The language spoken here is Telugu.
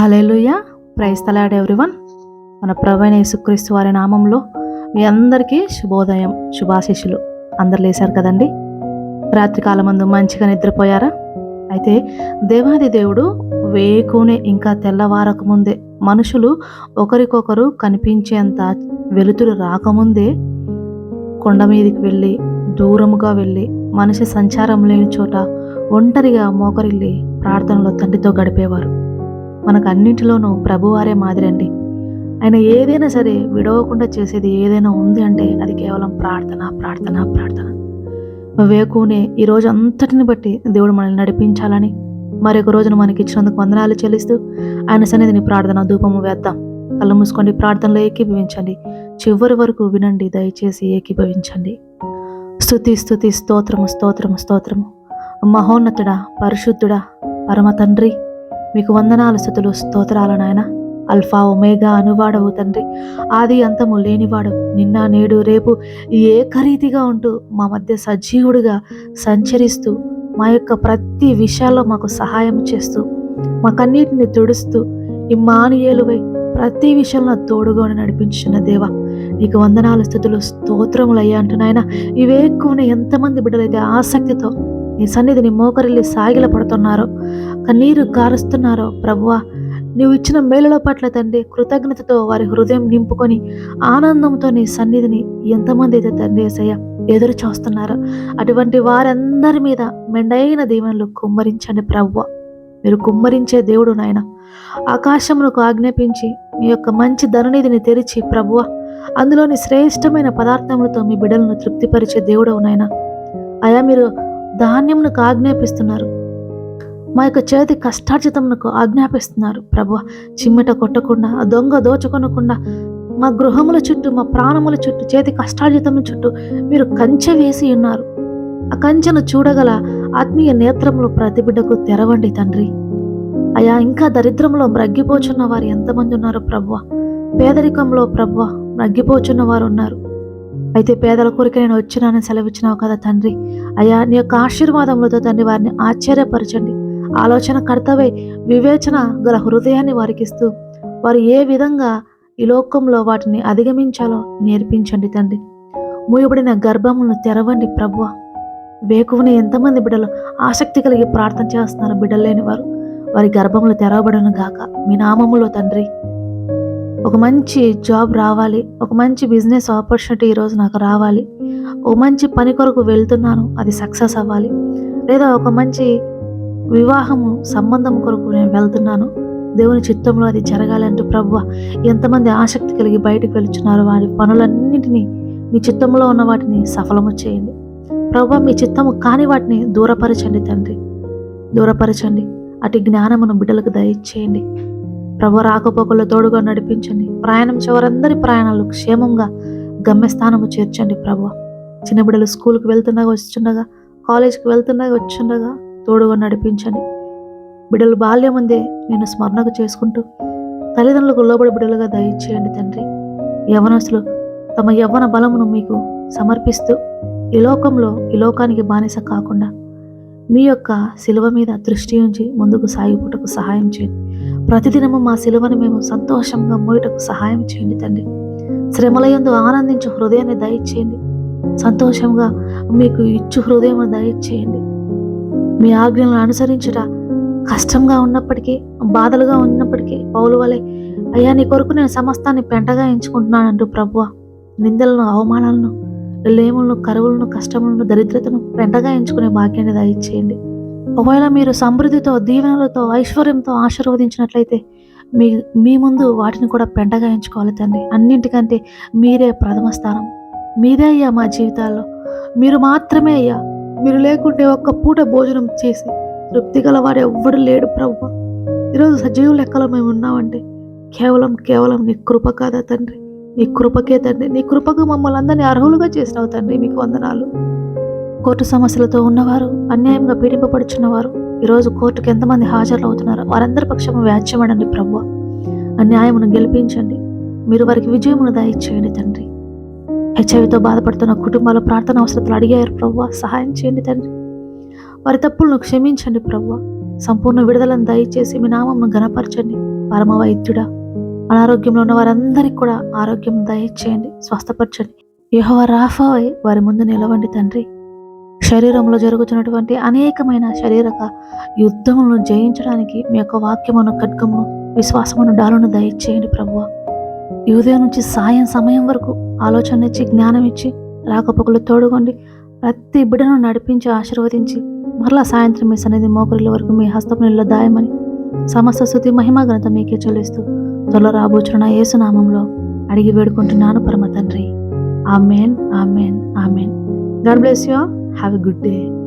Hallelujah praise the Lord everyone. మన ప్రవీణ యేసుక్రీస్తు వారి నామంలో మీ అందరికీ శుభోదయం శుభాశిషులు అందరు లేశారు కదండి? రాత్రికాలం కాలమందు మంచిగా నిద్రపోయారా? అయితే దేవాది దేవుడు వేకునే ఇంకా తెల్లవారక ముందే మనుషులు ఒకరికొకరు కనిపించేంత వెలుతురు రాకముందే కొండ మీదకి వెళ్ళి దూరముగా వెళ్ళి మనిషి సంచారం లేని చోట ఒంటరిగా మోకరిల్లి ప్రార్థనలో తండ్రితో గడిపేవారు. మనకు అన్నింటిలోనూ ప్రభువారే మాదిరండి. ఆయన ఏదైనా సరే విడవకుండా చేసేది ఏదైనా ఉంది అంటే అది కేవలం ప్రార్థన ప్రార్థన ప్రార్థన. వేకునే ఈ రోజు అంతటిని బట్టి దేవుడు మనల్ని నడిపించాలని మరొక రోజున మనకి ఇచ్చినందుకు వందనాలు చెల్లిస్తూ ఆయన సన్నిధిని ప్రార్థన ధూపము వేద్దాం. కళ్ళు మూసుకోండి ప్రార్థనలో ఏకీభవించండి. చివరి వరకు వినండి దయచేసి ఏకీభవించండి. స్థుతి స్థుతి స్తోత్రము స్తోత్రము స్తోత్రము. మహోన్నతుడా పరిశుద్ధుడా పరమ తండ్రి మీకు వందనాలు స్థుతులు స్తోత్రాలు నాయన. అల్ఫా ఒమేగా అనువాడవు తండ్రి. ఆది అంతము లేనివాడు నిన్న నేడు రేపు ఏకరీతిగా ఉంటూ మా మధ్య సజీవుడిగా సంచరిస్తూ మా యొక్క ప్రతి విషయాల్లో మాకు సహాయం చేస్తూ మాకన్నిటిని తుడుస్తూ ఇమ్మానుయేలువై ప్రతి విషయంలో తోడుగా నడిపించిన దేవ. నీకు వందనాలు స్థుతులు స్తోత్రములు అయ్యా అంటున్నాయన ఇవే ఎక్కువనే ఎంతమంది బిడ్డలైతే ఆసక్తితో నీ సన్నిధిని మోకరిల్లి సాగిల పడుతున్నారో కన్నీరు కారుస్తున్నారో ప్రభువా నీవు ఇచ్చిన మేలుల పట్ల తండ్రి కృతజ్ఞతతో వారి హృదయం నింపుకొని ఆనందంతో నీ సన్నిధిని ఎంతమంది అయితే తండ్రి ఏసయ్య ఎదురు చూస్తున్నారో అటువంటి వారందరి మీద మెండైన దీవెనలు కుమ్మరించండి ప్రభువ. మీరు కుమ్మరించే దేవుడు నాయన. ఆకాశమునకు ఆజ్ఞాపించి మీ యొక్క మంచి ధననిధిని తెరిచి ప్రభువ అందులోని శ్రేష్టమైన పదార్థములతో మీ బిడ్డలను తృప్తిపరిచే దేవుడవు నాయన. అయా మీరు ధాన్యమునకు ఆజ్ఞాపిస్తున్నారు. మా యొక్క చేతి కష్టార్జితమునకు ఆజ్ఞాపిస్తున్నారు. ప్రభు చిమ్మిట కొట్టకుండా దొంగ దోచుకొనకుండా మా గృహముల చుట్టూ మా ప్రాణముల చుట్టూ చేతి కష్టార్జితముల చుట్టూ మీరు కంచె వేసి ఉన్నారు. ఆ కంచెను చూడగల ఆత్మీయ నేత్రములు ప్రతి బిడ్డకు తెరవండి తండ్రి. అయా ఇంకా దరిద్రంలో మ్రగ్గిపోచున్న వారు ఎంతమంది ఉన్నారు ప్రభువ పేదరికంలో ప్రభువ మ్రగ్గిపోచున్న వారు ఉన్నారు. అయితే పేదల కోరిక నేను వచ్చినానని సెలవిచ్చినావు కదా తండ్రి. అయ్యా నీ యొక్క ఆశీర్వాదములతో తండ్రి వారిని ఆశ్చర్యపరచండి. ఆలోచన కర్తవై. వివేచన గల హృదయాన్ని వారికిస్తూ వారు ఏ విధంగా ఈ లోకంలో వాటిని అధిగమించాలో నేర్పించండి తండ్రి. మూయబడిన గర్భములను తెరవండి ప్రభువ. వేకువని ఎంతమంది బిడ్డలు ఆసక్తి కలిగి ప్రార్థన చేస్తున్నారు బిడ్డలేని వారు. వారి గర్భములు తెరవబడను గాక. మీ నామములో తండ్రి. ఒక మంచి జాబ్ రావాలి. ఒక మంచి బిజినెస్ ఆపర్చునిటీ ఈరోజు నాకు రావాలి. ఒక మంచి పని కొరకు వెళ్తున్నాను. అది సక్సెస్ అవ్వాలి. లేదా ఒక మంచి వివాహము సంబంధం కొరకు నేను వెళ్తున్నాను. దేవుని చిత్తంలో అది జరగాలంటూ ప్రభు ప్రభువ ఎంతమంది ఆసక్తి కలిగి బయటకు వెళ్తున్నారో వారి పనులన్నింటినీ మీ చిత్తంలో ఉన్న వాటిని సఫలము చేయండి. ప్రభు మీ చిత్తము కాని వాటిని దూరపరచండి తండ్రి. దూరపరచండి. అటు జ్ఞానమును బిడ్డలకు దయచేయండి. ప్రభు రాకపోకలు తోడుగా నడిపించండి. ప్రయాణం చివరందరి ప్రయాణాలు క్షేమంగా గమ్యస్థానము చేర్చండి ప్రభు చిన్న బిడ్డలు స్కూల్కి వెళ్తుండగా వచ్చుండగా కాలేజీకి వెళ్తుండగా వచ్చుండగా తోడుగా నడిపించండి. బిడ్డలు బాల్యం ముందే నేను స్మరణకు చేసుకుంటూ తల్లిదండ్రులకు లోబడి బిడ్డలుగా దయచేయండి తండ్రి. యవనస్తులు తమ యవ్వన బలమును మీకు సమర్పిస్తూ ఈ లోకంలో ఈ లోకానికి బానిస కాకుండా మీ యొక్క శిలువ మీద దృష్టి ఉంచి ముందుకు సాగిపోటకు సహాయం చేయండి. ప్రతిదినము మా సిలువను మేము సంతోషంగా మోయటకు సహాయం చేయండి తండ్రి. శ్రమలయందు ఆనందించు హృదయాన్ని దయచేయండి. సంతోషంగా మీకు ఇచ్చు హృదయం దయచేయండి. మీ ఆజ్ఞలను అనుసరించుట కష్టంగా ఉన్నప్పటికీ బాధలుగా ఉన్నప్పటికీ పౌలు వలె అయ్యా నీ కొరకు నేను సమస్తాన్ని పెంటగా ఎంచుకుంటున్నానంటూ ప్రభువ. నిందలను అవమానాలను లేములను కరువులను కష్టములను దరిద్రతను పెంటగా ఎంచుకునే భాగ్యాన్ని దయచేయండి. ఒకవేళ మీరు సమృద్ధితో దీవెనలతో ఐశ్వర్యంతో ఆశీర్వదించినట్లయితే మీ మీ ముందు వాటిని కూడా పెంటగా ఎంచుకోవాలి తండ్రి. అన్నింటికంటే మీరే ప్రథమ స్థానం. మీదే అయ్యా మా జీవితాల్లో. మీరు మాత్రమే అయ్యా మీరు లేకుంటే ఒక్క పూట భోజనం చేసి తృప్తి గలవాడు ఎవ్వడు లేడు ప్రభు ఈరోజు సజీవ లెక్కలో మేము ఉన్నామంటే కేవలం కేవలం నీ కృప కాదా తండ్రి? నీ కృపకే తండ్రి. నీ కృపకు మమ్మల్ని అందరినీ అర్హులుగా చేసినావు తండ్రి మీకు వందనాలు. కోర్టు సమస్యలతో ఉన్నవారు అన్యాయంగా పీడింపబడుచున్నవారు ఈరోజు కోర్టుకు ఎంతమంది హాజరు అవుతున్నారు వారందరి పక్షము వ్యాజ్యమడండి ప్రభు అన్యాయమును గెలిపించండి. మీరు వారికి విజయమును దయచేయండి తండ్రి. హెచ్ఐవితో బాధపడుతున్న కుటుంబాలు ప్రార్థన అవసరతలు అడిగారు ప్రవ్వ. సహాయం చేయండి తండ్రి. వారి తప్పులను క్షమించండి ప్రవ్వ. సంపూర్ణ విడుదలను దయచేసి మీ నామంను గనపరచండి పరమ వైద్యుడా అనారోగ్యంలో ఉన్న వారందరికీ కూడా ఆరోగ్యం దయచేయండి. స్వస్థపరచండి. యెహోవా రాఫావై వారి ముందు నిలవండి తండ్రి. శరీరంలో జరుగుతున్నటువంటి అనేకమైన శారీరక యుద్ధములను జయించడానికి మీ యొక్క వాక్యమును ఖడ్గమును విశ్వాసమును డాలును దయచేయండి ప్రభువ ఈ ఉదయం నుంచి సాయం సమయం వరకు ఆలోచన ఇచ్చి జ్ఞానం ఇచ్చి రాకపోకలు తోడుకోండి ప్రతి బిడ్డను నడిపించి ఆశీర్వదించి మరలా సాయంత్రం మీ సన్నిధి మోకరిల వరకు మీ హస్తపునిలో దాయమని సమస్త స్థుతి మహిమ మీకే చెల్లిస్తూ త్వరలో రాబోచున్న యేసునామంలో అడిగి వేడుకుంటున్నాను పరమ తండ్రి. Amen amen amen. God bless you have a good day.